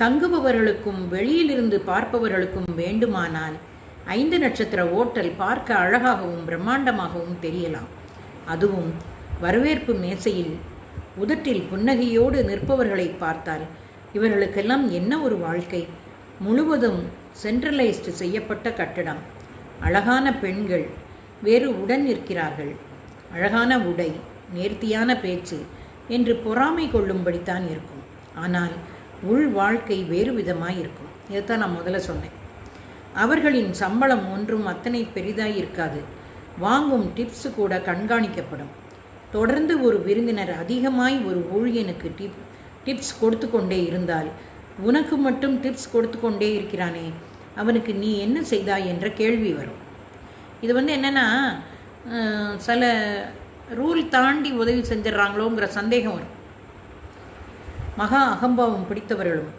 தங்குபவர்களுக்கும் வெளியிலிருந்து பார்ப்பவர்களுக்கும் வேண்டுமானால் ஐந்து நட்சத்திர ஓட்டல் பார்க்க அழகாகவும் பிரம்மாண்டமாகவும் தெரியலாம். அதுவும் வரவேற்பு மேசையில் உதட்டில் புன்னகையோடு நிற்பவர்களை பார்த்தால் இவர்களுக்கெல்லாம் என்ன ஒரு வாழ்க்கை? முழுவதும் சென்ட்ரலைஸ்டு செய்யப்பட்ட கட்டடம். அழகான பெண்கள் வேறு உடன் நிற்கிறார்கள். அழகான உடை நேர்த்தியான பேச்சு என்று பொறாமை கொள்ளும்படித்தான் இருக்கும். ஆனால் உள் வாழ்க்கை வேறு விதமாக இருக்கும் இதைத்தான் நான் முதல்ல சொன்னேன். அவர்களின் சம்பளம் ஒன்றும் அத்தனை பெரிதாய் இருக்காது வாங்கும் டிப்ஸ் கூட கண்காணிக்கப்படும். தொடர்ந்து ஒரு விருந்தினர் அதிகமாய் ஒரு ஊழியனுக்கு டிப் டிப்ஸ் கொடுத்து கொண்டே இருந்தால் உனக்கு மட்டும் டிப்ஸ் கொடுத்து கொண்டே இருக்கிறானே அவனுக்கு நீ என்ன செய்தாய்? என்ற கேள்வி வரும். இது வந்து என்னென்னா சில ரூல் தாண்டி உதவி செஞ்சிடறாங்களோங்கிற சந்தேகம் வரும். மகா அகம்பாவம் பிடித்தவர்களும்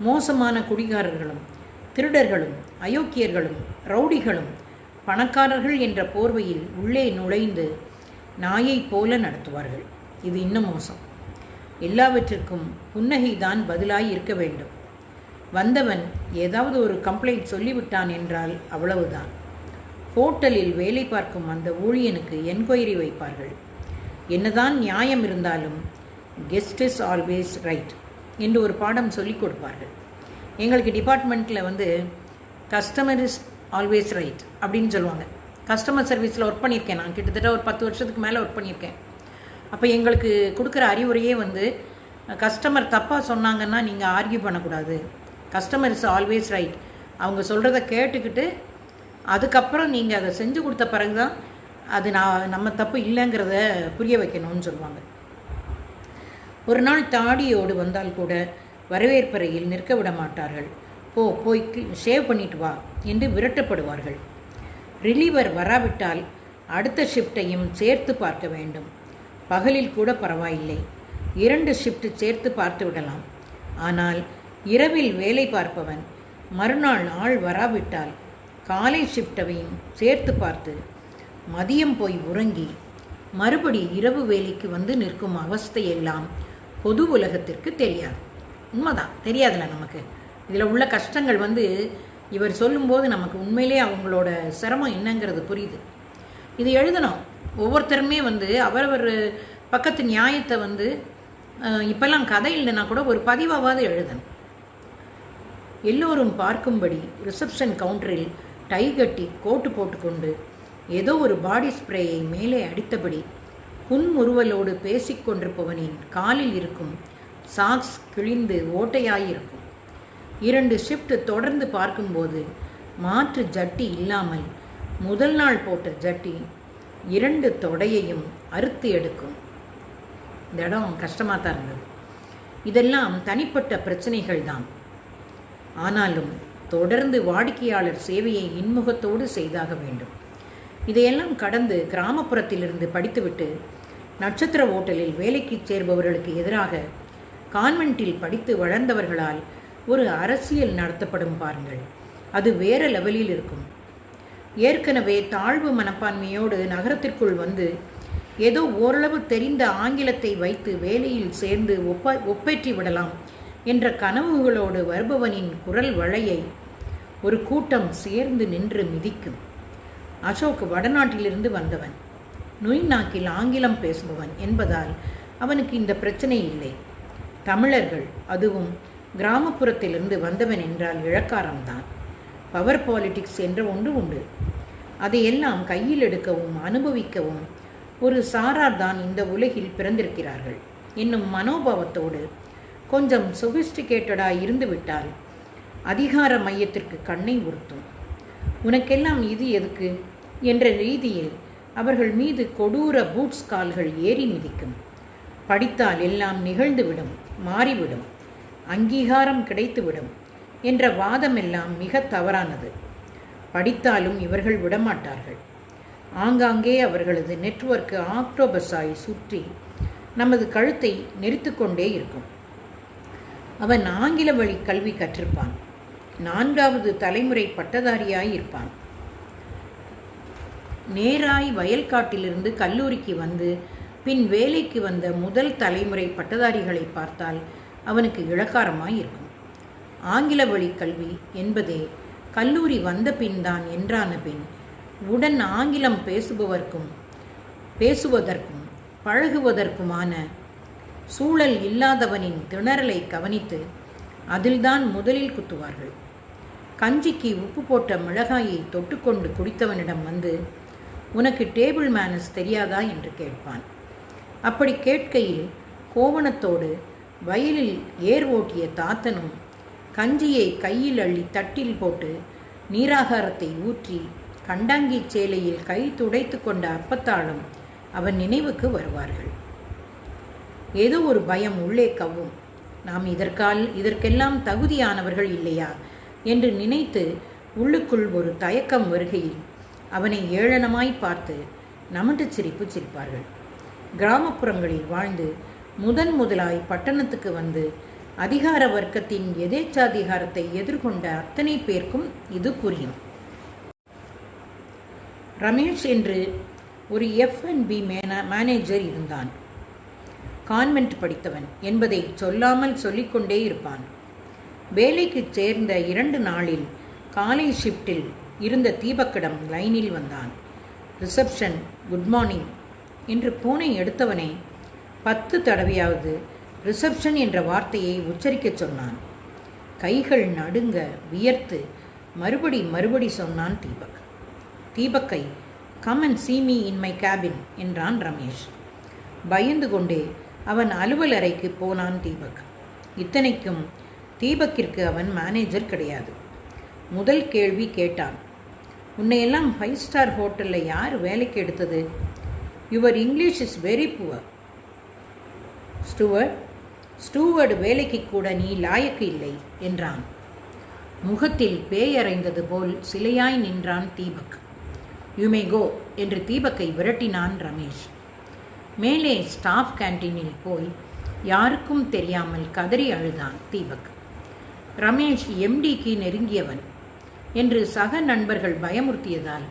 மோசமான குடிகாரர்களும் திருடர்களும் அயோக்கியர்களும் ரவுடிகளும் பணக்காரர்கள் என்ற போர்வையில் உள்ளே நுழைந்து நாயைப் போல நடத்துவார்கள். இது இன்னும் மோசம். எல்லாவற்றிற்கும் புன்னகைதான் பதிலாய் இருக்க வேண்டும். வந்தவன் ஏதாவது ஒரு கம்ப்ளைண்ட் சொல்லிவிட்டான் என்றால் அவ்வளவுதான். ஹோட்டலில் வேலை பார்க்கும் அந்த ஊழியனுக்கு என்கொயரி வைப்பார்கள். என்னதான் நியாயம் இருந்தாலும் கெஸ்ட் இஸ் ஆல்வேஸ் ரைட் என்று ஒரு பாடம் சொல்லிக் கொடுப்பார்கள். எங்களுக்கு டிபார்ட்மெண்ட்டில் வந்து கஸ்டமர் இஸ் ஆல்வேஸ் ரைட் அப்படின்னு சொல்லுவாங்க. கஸ்டமர் சர்வீஸில் ஒர்க் பண்ணியிருக்கேன் நான். கிட்டத்தட்ட ஒரு பத்து வருஷத்துக்கு மேலே ஒர்க் பண்ணியிருக்கேன். அப்போ எங்களுக்கு கொடுக்குற அறிவுரையே வந்து கஸ்டமர் தப்பாக சொன்னாங்கன்னா நீங்கள் ஆர்கியூ பண்ணக்கூடாது. கஸ்டமர் இஸ் ஆல்வேஸ் ரைட் அவங்க சொல்கிறத கேட்டுக்கிட்டு அதுக்கப்புறம் நீங்கள் அதை செஞ்சு கொடுத்த பிறகு தான் அது நான் நம்ம தப்பு இல்லைங்கிறத புரிய வைக்கணும்னு சொல்லுவாங்க. ஒரு நாள் தாடியோடு வந்தால் கூட வரவேற்பறையில் நிற்க விட மாட்டார்கள். போ போய் ஷேவ் பண்ணிட்டு வா என்று விரட்டப்படுவார்கள். ரிலீவர் வராவிட்டால் அடுத்த ஷிஃப்டையும் சேர்த்து பார்க்க வேண்டும். பகலில் கூட பரவாயில்லை. இரண்டு ஷிஃப்ட் சேர்த்து பார்த்து விடலாம். ஆனால் இரவில் வேலை பார்ப்பவன் மறுநாள் ஆள் வராவிட்டால் காலை ஷிஃப்டவையும் சேர்த்து பார்த்து மதியம் போய் உறங்கி மறுபடி இரவு வேலைக்கு வந்து நிற்கும் அவஸ்தையெல்லாம் பொது உலகத்திற்கு தெரியாது. உண்மைதான். தெரியாதுல்ல நமக்கு. இதில் உள்ள கஷ்டங்கள் வந்து இவர் சொல்லும்போது நமக்கு உண்மையிலே அவங்களோட சிரமம் என்னங்கிறது புரியுது. இது எழுதணும். ஒவ்வொருத்தருமே வந்து அவரவர் பக்கத்து நியாயத்தை வந்து இப்போல்லாம் கதை இல்லைன்னா கூட ஒரு பதிவாவது எழுதணும். எல்லோரும் பார்க்கும்படி ரிசப்ஷன் கவுண்டரில் டை கட்டி கோட்டு போட்டுக்கொண்டு ஏதோ ஒரு பாடி ஸ்ப்ரேயை மேலே அடித்தபடி புன்முறுவலோடு பேசிக்கொண்டிருப்பவனின் காலில் இருக்கும் சாக்ஸ் கிழிந்து ஓட்டையாயிருக்கும். இரண்டு ஷிஃப்ட் தொடர்ந்து பார்க்கும்போது மாற்று ஜட்டி இல்லாமல் முதல் நாள் போட்ட ஜட்டி இரண்டு தொடையையும் அறுத்து எடுக்கும். இந்த இடம் கஷ்டமாக தான் இருந்தது. இதெல்லாம் தனிப்பட்ட பிரச்சனைகள் தான். ஆனாலும் தொடர்ந்து வாடிக்கையாளர் சேவையை இன்முகத்தோடு செய்தாக வேண்டும். இதையெல்லாம் கடந்து கிராமப்புறத்திலிருந்து படித்துவிட்டு நட்சத்திர ஓட்டலில் வேலைக்கு சேர்பவர்களுக்கு எதிராக கான்வென்ட்டில் படித்து வளர்ந்தவர்களால் ஒரு அரசியல் நடத்தப்படும் பாருங்கள். அது வேற லெவலில் இருக்கும். ஏற்கனவே தாழ்வு மனப்பான்மையோடு நகரத்திற்குள் வந்து ஏதோ ஓரளவு தெரிந்த ஆங்கிலத்தை வைத்து வேலையில் சேர்ந்து ஒப்ப ஒப்பேற்றி விடலாம் என்ற கனவுகளோடு வருபவனின் குரல் வளையை ஒரு கூட்டம் சேர்ந்து நின்று மிதிக்கும். அசோக் வடநாட்டிலிருந்து வந்தவன். நுய் நாக்கில் ஆங்கிலம் பேசுபவன் என்பதால் அவனுக்கு இந்த பிரச்சனை இல்லை. தமிழர்கள் அதுவும் கிராமப்புறத்திலிருந்து வந்தவன் என்றால் இழக்காரம்தான். பவர் பாலிடிக்ஸ் என்ற ஒன்று உண்டு. அதையெல்லாம் கையில் எடுக்கவும் அனுபவிக்கவும் ஒரு சாரார் தான் இந்த உலகில் பிறந்திருக்கிறார்கள். என்னும் மனோபாவத்தோடு கொஞ்சம் சொபிஸ்டிகேட்டடாக இருந்துவிட்டால் அதிகார மையத்திற்கு கண்ணை உறுத்தும். உனக்கெல்லாம் இது எதுக்கு? என்ற ரீதியில் அவர்கள் மீது கொடூர பூட்ஸ் கால்கள் ஏறி மிதிக்கும். படித்தால் எல்லாம் நிகழ்ந்துவிடும் மாறிவிடும் அங்கீகாரம் கிடைத்துவிடும் என்ற வாதமெல்லாம் மிக தவறானது. படித்தாலும் இவர்கள் விடமாட்டார்கள். ஆங்காங்கே அவர்களது நெட்வொர்க் ஆக்டோபஸாய் சுற்றி நமது கழுத்தை நெரித்து கொண்டே இருக்கும். அவன் ஆங்கில வழி கல்வி கற்றிருப்பான். நான்காவது தலைமுறை பட்டதாரியாய் இருப்பான். நேராய் வயல்காட்டிலிருந்து கல்லூரிக்கு வந்து பின் வேலைக்கு வந்த முதல் தலைமுறை பட்டதாரிகளை பார்த்தால் அவனுக்கு இழக்காரமாய் இருக்கும். ஆங்கில வழி கல்வி என்பதே கல்லூரி வந்த பின்தான் என்றான பின் உடன் ஆங்கிலம் பேசுபவர்க்கும் பேசுவதற்கும் பழகுவதற்குமான சூழல் இல்லாதவனின் திணறலை கவனித்து அதில்தான் முதலில் குத்துவார்கள். கஞ்சிக்கு உப்பு போட்ட மிளகாயை தொட்டுக்கொண்டு குடித்தவனிடம் வந்து உனக்கு டேபிள் மேனஸ் தெரியாதா என்று கேட்பான். அப்படி கேட்கையில் கோவணத்தோடு வயலில் ஏர் ஓட்டிய தாத்தனும் கஞ்சியை கையில் அள்ளி தட்டில் போட்டு நீராகாரத்தை ஊற்றி கண்டாங்கி சேலையில் கை துடைத்து கொண்ட அப்பத்தாளும் அவன் நினைவுக்கு வருவார்கள். ஏதோ ஒரு பயம் உள்ளே கவ்வும். நாம் இதற்கால் இதற்கெல்லாம் தகுதியானவர்கள் இல்லையா? என்று நினைத்து உள்ளுக்குள் ஒரு தயக்கம் வருகையில் அவனை ஏளனமாய் பார்த்து நமட்டு சிரிப்பு சிரிப்பார்கள். கிராமப்புறங்களில் வாழ்ந்து முதன் முதலாய் பட்டணத்துக்கு வந்து அதிகார வர்க்கத்தின் எதேச்சாதிகாரத்தை எதிர்கொண்ட அத்தனை பேர்க்கும் இது புரியும். ரமேஷ் என்று ஒரு எஃப்என்பி மேன மேனேஜர் இருந்தான். கான்வென்ட் படித்தவன் என்பதை சொல்லாமல் சொல்லிக்கொண்டே இருப்பான். வேலைக்கு சேர்ந்த இரண்டு நாளில் காலை ஷிஃப்டில் இருந்த தீபக்கிடம் லைனில் வந்தான். ரிசப்ஷன் குட் மார்னிங் என்று பூனை எடுத்தவனே பத்து தடவையாவது ரிசப்ஷன் என்ற வார்த்தையை உச்சரிக்கச் சொன்னான். கைகள் நடுங்க வியர்த்து மறுபடி மறுபடி சொன்னான் Deepak. தீபக்கை come and see me in my cabin என்றான் ரமேஷ். பயந்து கொண்டே அவன் அலுவல் அறைக்கு போனான் தீபக். இத்தனைக்கும் தீபக்கிற்கு அவன் மேனேஜர் கிடையாது. முதல் கேள்வி கேட்டான். உன்னையெல்லாம் ஃபைவ் ஸ்டார் ஹோட்டலில் யார் வேலைக்கு எடுத்தது? Your English is very poor steward steward வேலைக்கு கூட நீ லாயக்கு இல்லை என்றான். முகத்தில் பேயறைந்தது போல் சிலையாய் நின்றான் தீபக். யுமே மே கோ என்று தீபக்கை விரட்டினான் ரமேஷ். மேலே ஸ்டாஃப் கேன்டீனில் போய் யாருக்கும் தெரியாமல் கதறி அழுதான் தீபக். ரமேஷ் எம்டிக்கு நெருங்கியவன். என்று சக நண்பர்கள் பயமுறுத்தியதால்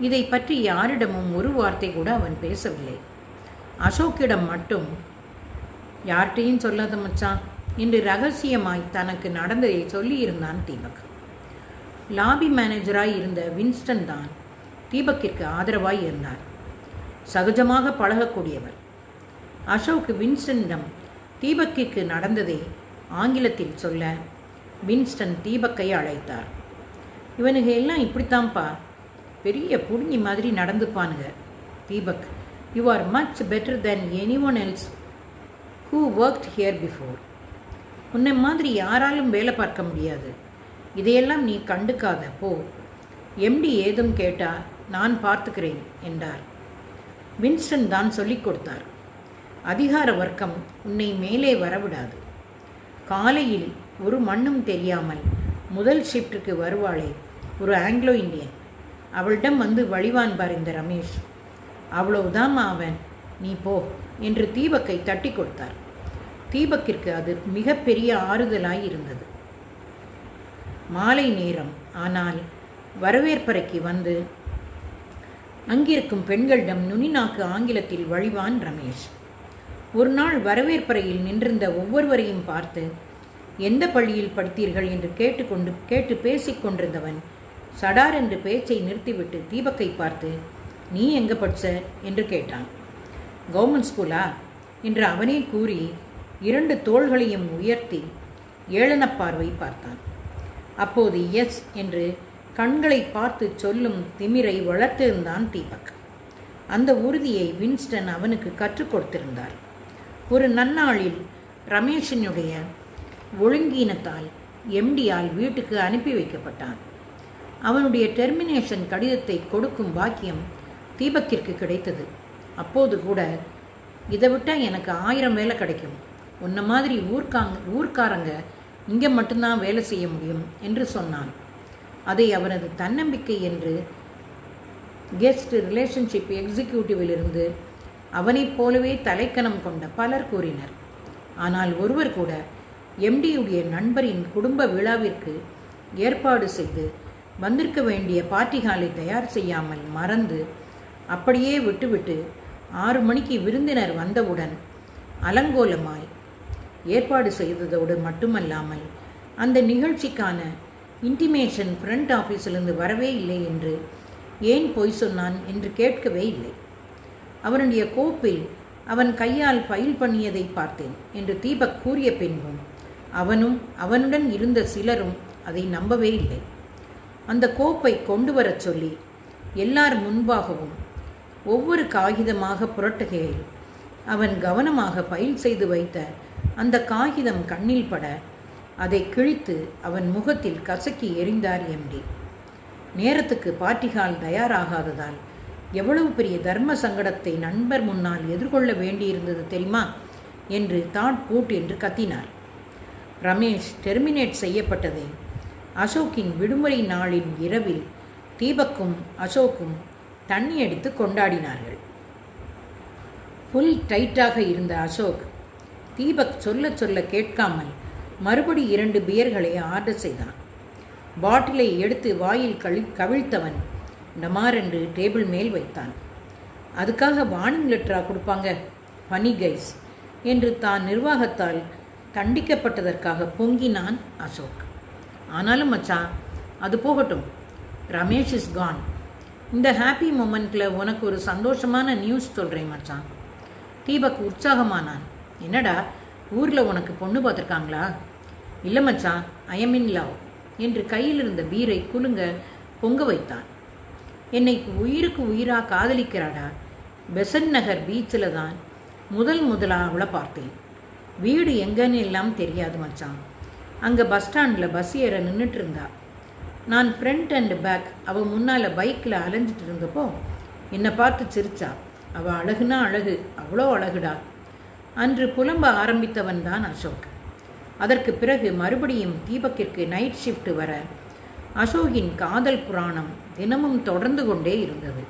இதை பற்றி யாரிடமும் ஒரு வார்த்தை கூட அவன் பேசவில்லை. அசோக்கிடம் மட்டும் யார்கிட்டையும் சொல்லாத மச்சான் என்று ரகசியமாய் தனக்கு நடந்ததை சொல்லியிருந்தான் தீபக். லாபி மேனேஜராய் இருந்த வின்ஸ்டன் தான் தீபக்கிற்கு ஆதரவாய் இருந்தார். சகஜமாக பழகக்கூடியவர். அசோக் வின்ஸ்டனிடம் தீபக்கிற்கு நடந்ததை ஆங்கிலத்தில் சொல்ல வின்ஸ்டன் தீபக்கை அழைத்தார். இவனுங்க எல்லாம் இப்படித்தான்ப்பா. பெரிய புடுங்கி மாதிரி நடந்துப்பானுங்க Deepak. You are much better then any one else who worked here before உன்னை மாதிரி யாராலும் வேலை பார்க்க முடியாது. இதையெல்லாம் நீ கண்டுக்காத போ. எம்டி ஏதும் கேட்டால் நான் பார்த்துக்கிறேன் என்றார். வின்ஸ்டன் தான் சொல்லிக் கொடுத்தார். அதிகார வர்க்கம் உன்னை மேலே வரவிடாது. காலையில் ஒரு மண்ணும் தெரியாமல் முதல் ஷிஃப்ட்டுக்கு வருவாளே ஒரு ஆங்கிலோ இந்தியன். அவளிடம் வந்து வழிவான்பார் இந்த ரமேஷ். அவ்வளவுதான் அவன் நீ போ என்று தீபக்கை தட்டி கொடுத்தார். தீபக்கிற்கு அது மிகப்பெரிய ஆறுதலாய் இருந்தது. மாலை நேரம் ஆனால் வரவேற்பறைக்கு வந்து அங்கிருக்கும் பெண்களிடம் நுனிநாக்கு ஆங்கிலத்தில் வழிவான் ரமேஷ். ஒரு நாள் வரவேற்பறையில் நின்றிருந்த ஒவ்வொருவரையும் பார்த்து எந்த பள்ளியில் படித்தீர்கள்? என்று கேட்டுக்கொண்டு கேட்டு பேசிக் கொண்டிருந்தவன் சடார் என்று பேச்சை நிறுத்திவிட்டு தீபக்கை பார்த்து நீ எங்க படிச்ச என்று கேட்டான். கவர்மெண்ட் ஸ்கூலா? என்று அவனே கூறி இரண்டு தோள்களையும் உயர்த்தி ஏளன பார்வை பார்த்தான். அப்போது எஸ் என்று கண்களை பார்த்து சொல்லும் திமிரை வளர்த்திருந்தான் தீபக். அந்த உறுதியை வின்ஸ்டன் அவனுக்கு கற்றுக் கொடுத்திருந்தார். ஒரு நன்னாளில் ரமேஷனுடைய ஒழுங்கீனத்தால் எம்டியால் வீட்டுக்கு அனுப்பி வைக்கப்பட்டான். அவனுடைய டெர்மினேஷன் கடிதத்தை கொடுக்கும் பாக்கியம் தீபக்கிற்கு கிடைத்தது. அப்போது கூட இதை விட்டால் எனக்கு ஆயிரம் வேலை கிடைக்கும். உன்ன மாதிரி ஊர்க்காங்க ஊர்க்காரங்க இங்கே மட்டும்தான் வேலை செய்ய முடியும் என்று சொன்னான். அதை அவனது தன்னம்பிக்கை என்று கெஸ்ட் ரிலேஷன்ஷிப் எக்ஸிக்யூட்டிவிலிருந்து அவனைப் போலவே தலைக்கணம் கொண்ட பலர் கூறினர். ஆனால் ஒருவர் கூட எம்டியுடைய நண்பரின் குடும்ப விழாவிற்கு ஏற்பாடு செய்து வந்திருக்க வேண்டிய பார்ட்டி ஹாலை தயார் செய்யாமல் மறந்து அப்படியே விட்டுவிட்டு ஆறு மணிக்கு விருந்தினர் வந்தவுடன் அலங்கோலமாய் ஏற்பாடு செய்ததோடு மட்டுமல்லாமல் அந்த நிகழ்ச்சிக்கான இன்டிமேஷன் ஃப்ரண்ட் ஆஃபீஸிலிருந்து வரவே இல்லை என்று ஏன் பொய் சொன்னான் என்று கேட்கவே இல்லை. அவனுடைய கோப்பில் அவன் கையால் ஃபைல் பண்ணியதை பார்த்தேன் என்று தீபக் கூறிய பின்பும் அவனும் அவனுடன் இருந்த சிலரும் அதை நம்பவே இல்லை. அந்த கோப்பை கொண்டு வரச் சொல்லி எல்லார் முன்பாகவும் ஒவ்வொரு காகிதமாக புரட்டுகையில் அவன் கவனமாக பயில் செய்து வைத்த அந்த காகிதம் கண்ணில் பட அதை கிழித்து அவன் முகத்தில் கசக்கி எறிந்தார் எம்டி. நேரத்துக்கு பார்ட்டிகால் தயாராகாததால் எவ்வளவு பெரிய தர்ம சங்கடத்தை நண்பர் முன்னால் எதிர்கொள்ள வேண்டியிருந்தது தெரியுமா? என்று தாட் பூட் என்று கத்தினார். ரமேஷ் டெர்மினேட் செய்யப்பட்டதை அசோக்கின் விடுமுறை நாளின் இரவில் தீபக்கும் அசோக்கும் தண்ணி அடித்து கொண்டாடினார்கள். ஃபுல் டைட்டாக இருந்த அசோக் தீபக் சொல்ல சொல்ல கேட்காமல் மறுபடி இரண்டு பியர்களை ஆர்டர் செய்தான். பாட்டிலை எடுத்து வாயில் கழி கவிழ்த்தவன் டமாரென்று டேபிள் மேல் வைத்தான். அதுக்காக வார்னிங் லெட்டரா கொடுப்பாங்க பனி கைஸ் என்று தான் நிர்வாகத்தால் தண்டிக்கப்பட்டதற்காக பொங்கினான் அசோக். ஆனாலும் மச்சான் அது போகட்டும். ரமேஷ் இஸ் கான் இந்த ஹாப்பி மூமெண்ட்டில் உனக்கு ஒரு சந்தோஷமான நியூஸ் சொல்கிறேன் மச்சான். தீபக் உற்சாகமானான். என்னடா ஊரில் உனக்கு பொண்ணு பார்த்துருக்காங்களா? இல்லை மச்சான் ஐஎம் இன் லவ் என்று கையில் இருந்த பீரை குலுங்க பொங்க வைத்தான். என்னை உயிருக்கு உயிராக காதலிக்கிறாடா? பெசன் நகர் பீச்சில் தான் முதல் முதலாக அவளை பார்த்தேன். வீடு எங்கன்னு எல்லாம் தெரியாது மச்சான். அங்கே பஸ் ஸ்டாண்டில் பஸ் ஏற நின்றுட்டு இருந்தா. நான் ஃப்ரண்ட் அண்ட் பேக் அவள் முன்னால் பைக்கில் அலைஞ்சிட்டு இருந்தப்போ என்னை பார்த்து சிரிச்சா. அவள் அழகுனா அழகு. அவ்வளோ அழகுடா. அன்று புலம்ப ஆரம்பித்தவன் தான் அசோக். அதற்கு பிறகு மறுபடியும் தீபக்கிற்கு நைட் ஷிஃப்ட் வர அசோகின் காதல் புராணம் தினமும் தொடர்ந்து கொண்டே இருந்தது.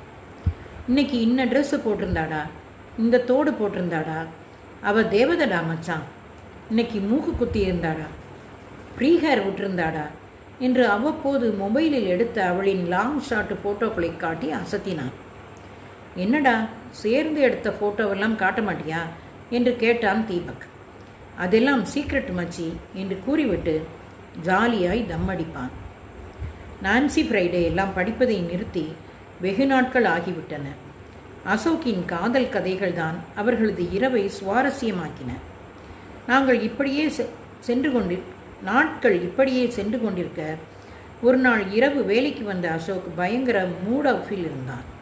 இன்னைக்கு இன்ன ட்ரெஸ்ஸு போட்டிருந்தாடா. இந்த தோடு போட்டிருந்தாடா. அவள் தேவதடா மச்சான். இன்னைக்கு மூக்கு குத்தி இருந்தாடா. ஃப்ரீ ஹேர் விட்டிருந்தாடா என்று அவ்வப்போது மொபைலில் எடுத்த அவளின் லாங் ஷாட் ஃபோட்டோக்களை காட்டி அசத்தினான். என்னடா சேர்ந்து எடுத்த ஃபோட்டோவெல்லாம் காட்ட மாட்டியா? என்று கேட்டான் தீபக். அதெல்லாம் சீக்ரெட் மச்சி என்று கூறிவிட்டு ஜாலியாய் தம் அடிப்பான் நான்சி ஃப்ரைடே எல்லாம் படிப்பதை நிறுத்தி வெகு நாட்கள் ஆகிவிட்டன. அசோக்கின் காதல் கதைகள் தான் அவர்களது இரவை சுவாரஸ்யமாக்கின. நாங்கள் இப்படியே செ- சென்று கொண்டு நாட்கள் இப்படியே சென்று கொண்டிருக்க ஒரு நாள் இரவு வேலைக்கு வந்த அசோக் பயங்கர மூட் ஆஃபில் இருந்தான்.